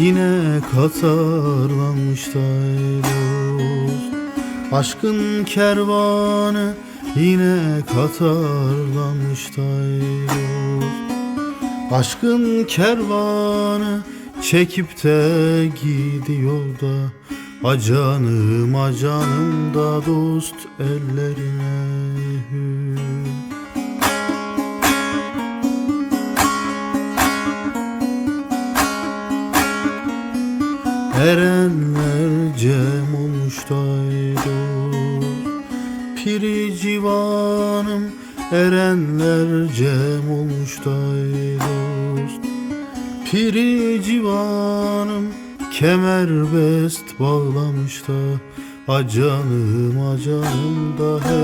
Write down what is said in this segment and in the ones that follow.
Yine katarlanmış dost Aşkın kervanı yine katarlanmış dost Aşkın kervanı çekip de gidiyor da Acanım acanım da dost ellerine hür Erenler cem olmuş dost Piri civanım Erenler cem olmuş dost Piri civanım Kemerbest bağlamış da Acanım acanım da hep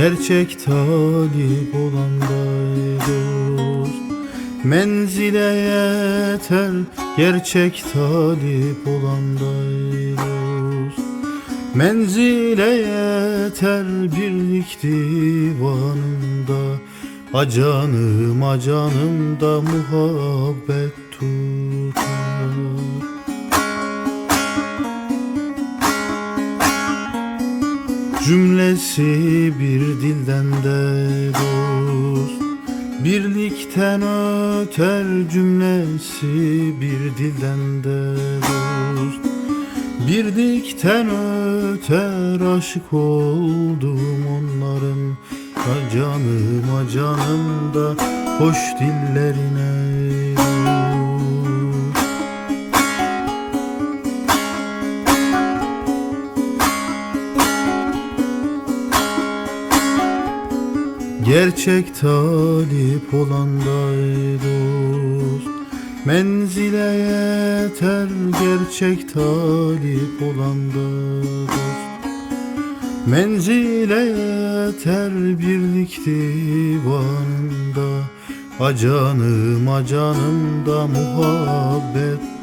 Gerçek talip olan dost Menzile yeter Gerçek talip olan dost Menzile yeter birlik divanında Acanım acanım da muhabbet tutar Cümlesi bir dilden de dost. Birlikten öter cümlesi bir dilden de dost. Birlikten öter aşık oldum onların. Acanım acanım da hoş dillerine Gerçek talip olan da dost Menzile yeter gerçek talip olan da dost Menzile yeter birlik divanında Acanım acanım da muhabbet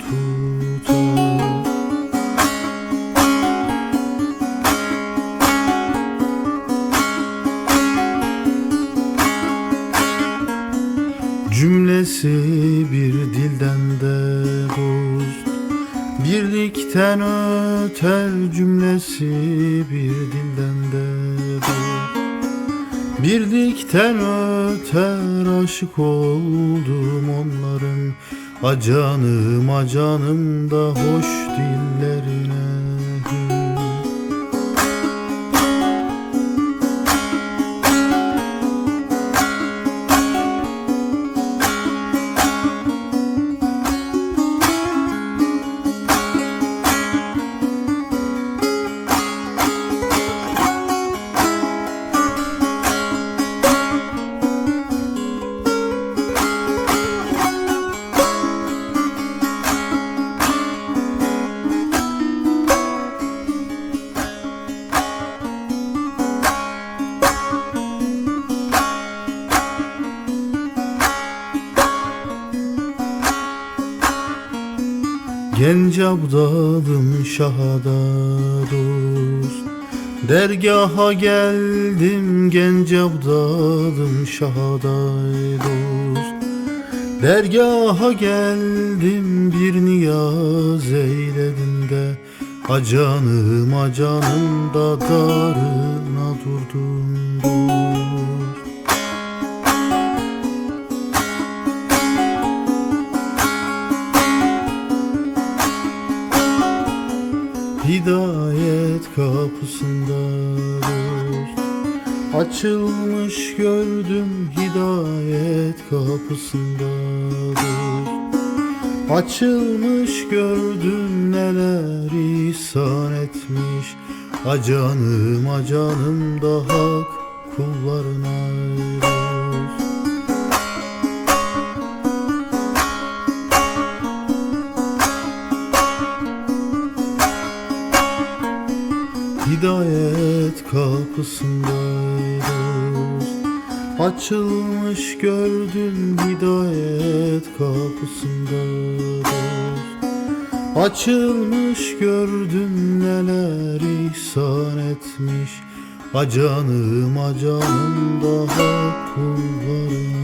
Cümlesi bir dilden de dost Birlikten öter cümlesi bir dilden de dost Birlikten öter aşık oldum onların. Acanım acanım da hoş dillerine Genç abdalım şahada dost. Dergaha geldim genç abdalım şahada dost. Dergaha geldim bir niyaz eyledim de Acanım acanım da darına Hidayet kapısında dost Açılmış gördüm hidayet kapısında dost Açılmış gördüm neler ihsan etmiş. Acanım acanım da hak kullarına dost Hidayet kapısındayız Açılmış gördüm hidayet kapısındayız Açılmış gördüm neler ihsan etmiş. Acanım acanım daha kullarım